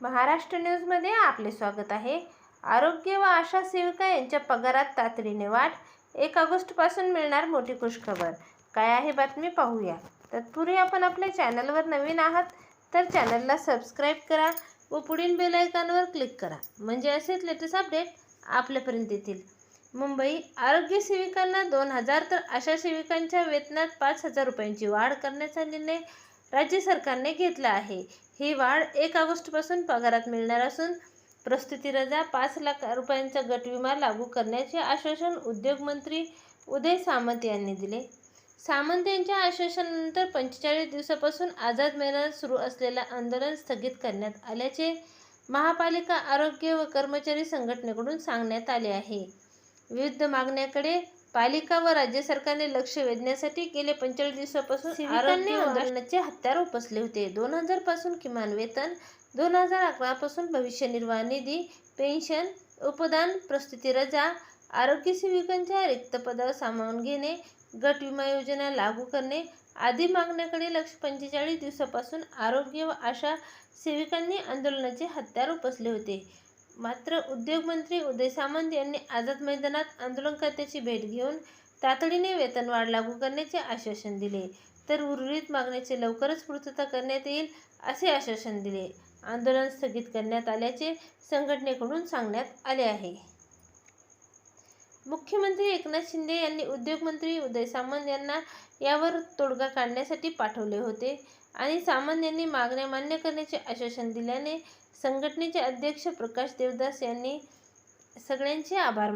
महाराष्ट्र न्यूजमध्ये आपले स्वागत आहे. आरोग्य व आशा सेविका यांच्या पगारात तातडीने वाढ. एक ऑगस्टपासून मिळणार मोठी खुशखबर. काय आहे बातमी पाहूया. तत्पूर्वी आपण आपल्या चॅनलवर नवीन आहात तर चॅनलला सबस्क्राईब करा व पुढील बेलायकॉनवर क्लिक करा. म्हणजे असेच लेटेस्ट अपडेट आपल्यापर्यंत येतील. मुंबई आरोग्य सेविकांना दोन हजार तर आशा सेविकांच्या वेतनात पाच हजार रुपयांची वाढ करण्याचा निर्णय राज्य सरकारने घेतला आहे. ही वाढ एक ऑगस्टपासून पगारात मिळणार असून प्रस्तुती रजा पाच लाख रुपयांचा गट विमा लागू करण्याचे आश्वासन उद्योगमंत्री उदय सामंत यांनी दिले. सामंत यांच्या आश्वासनानंतर पंचेचाळीस दिवसापासून आझाद मैदानात सुरू असलेलं आंदोलन स्थगित करण्यात आल्याचे महापालिका आरोग्य व कर्मचारी संघटनेकडून सांगण्यात आले आहे. विविध मागण्याकडे पालिका व राज्य सरकारने लक्ष वेधण्यासाठी गेले पंचेचाळीस दिवसापासून हत्यार उपसले होते. दोन हजारपासून किमान वेतन दोन हजार अकरा पासून भविष्य निर्वाह निधी पेन्शन उपदान प्रस्तुती रजा आरोग्य सेविकांच्या रिक्त पदावर सामावून घेणे गट विमा योजना लागू करणे आदी मागण्याकडे लक्ष पंचेचाळीस दिवसापासून आरोग्य व आशा सेविकांनी आंदोलनाचे हत्यार उपसले होते. मात्र उद्योगमंत्री उदय सामंत यांनी आझाद मैदानात आंदोलनकर्त्याची भेट घेऊन तातडीने वेतनवाढ लागू करण्याचे आश्वासन दिले. तर उर्वरित मागण्याची लवकरच पूर्तता करण्यात येईल असे आश्वासन दिले. आंदोलन स्थगित करण्यात आल्याचे संघटनेकडून सांगण्यात आले आहे. मुख्यमंत्री एकनाथ शिंदे यांनी उद्योगमंत्री उदय सामंत यांना यावर तोडगा काढण्यासाठी पाठवले होते आणि सामंत यांनी मागण्या मान्य करण्याचे आश्वासन दिल्याने संघटनेचे अध्यक्ष प्रकाश देवदास यांनी सगळ्यांचे आभार